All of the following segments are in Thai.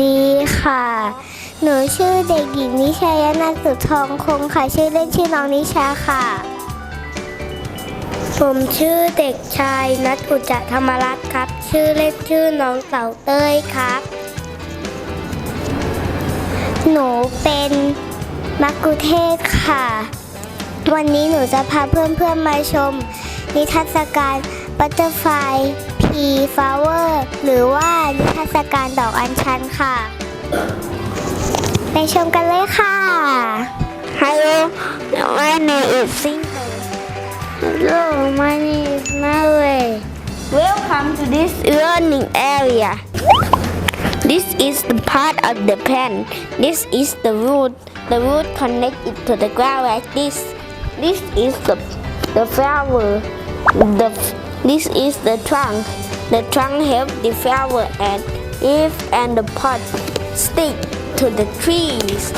ดีค่ะ หนูชื่อเด็กหญิงนิชยนาสุทองคงค่ะ ชื่อเล่นชื่อน้องนิชาค่ะ ผมชื่อเด็กชายนัทอุจจธรรมรัตน์ครับ ชื่อเล่นชื่อน้องเต่าเต้ยครับ หนูเป็นมักกุเทศค่ะ วันนี้หนูจะพาเพื่อนๆมาชม นิทรรศการ Butterfly Pea Flower หรือว่านิทรรศการดอกอัญชันค่ะ ไปชมกันเลยค่ะ Hello my name is Single Hello my name is Mary Welcome to this learning area This is the part of the plant. This is the root. The root connect it to the ground like this. This is the the flower. The this is the trunk. The trunk help the flower and leaf and the pot stick to the trees.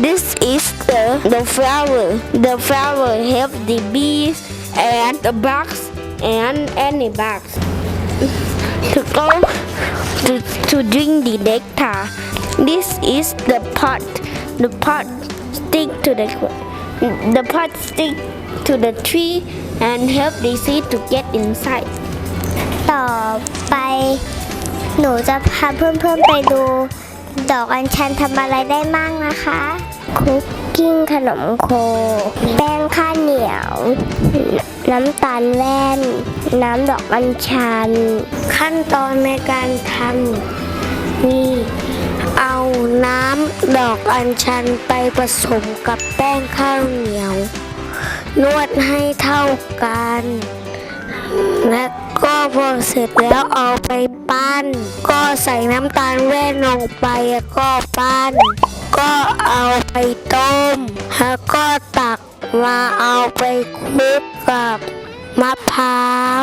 This is the the flower. The flower help the bees and the bugs and any bugs to go to, to drink the nectar. This is the pot. The pot stick to the the pot stick to the tree and help the seed to get inside. ต่อไปหนูจะพาเพื่อนๆไปดู ดอกอัญชันทำอะไรได้มั่งนะคะ คุกกิ้งขนมโค แป้งข้าวเหนียว น้ำตาลแว่น น้ำดอกอัญชัน ขั้นตอนในการทำนี่ เอาน้ำดอกอัญชันไปผสมกับแป้งข้าวเหนียว นวดให้เท่ากัน และก็พอเสร็จแล้วเอาไปปั้น ก็ใส่น้ำตาลแว่นลงไปก็ปั้น ก็เอาไปต้ม แล้วก็ตักมาเอาไปคลุกกับมะพร้าว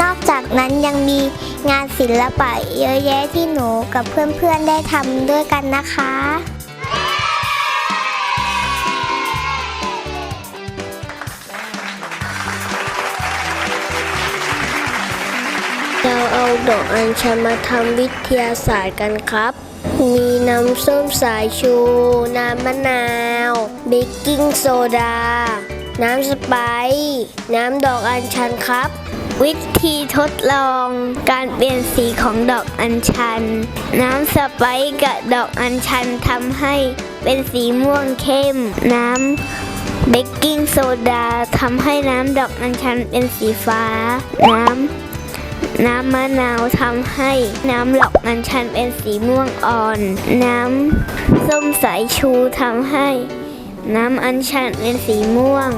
นอกจากนั้นยังมีงานศิลปะเยอะแยะที่หนูกับเพื่อนๆได้ทำด้วยกันนะคะ เราเอาดอกอัญชันมาทำวิทยาศาสตร์กันครับ มีน้ำส้มสายชู น้ำมะนาว เบกกิ้งโซดา น้ำสไปซ์น้ำดอกอัญชันครับ วิธีทดลองการเปลี่ยนสีของดอกอัญชัน น้ำสไปซ์กับดอกอัญชันทำให้เป็นสีม่วงเข้ม น้ำเบกกิ้งโซดาทำให้น้ำดอกอัญชันเป็นสีฟ้า น้ำน้ำมะนาวทำให้น้ำหลอกอัญชันเป็นสีม่วงอ่อน น้ำส้มสายชูทำให้ น้ำอัญชันเป็นสีม่วง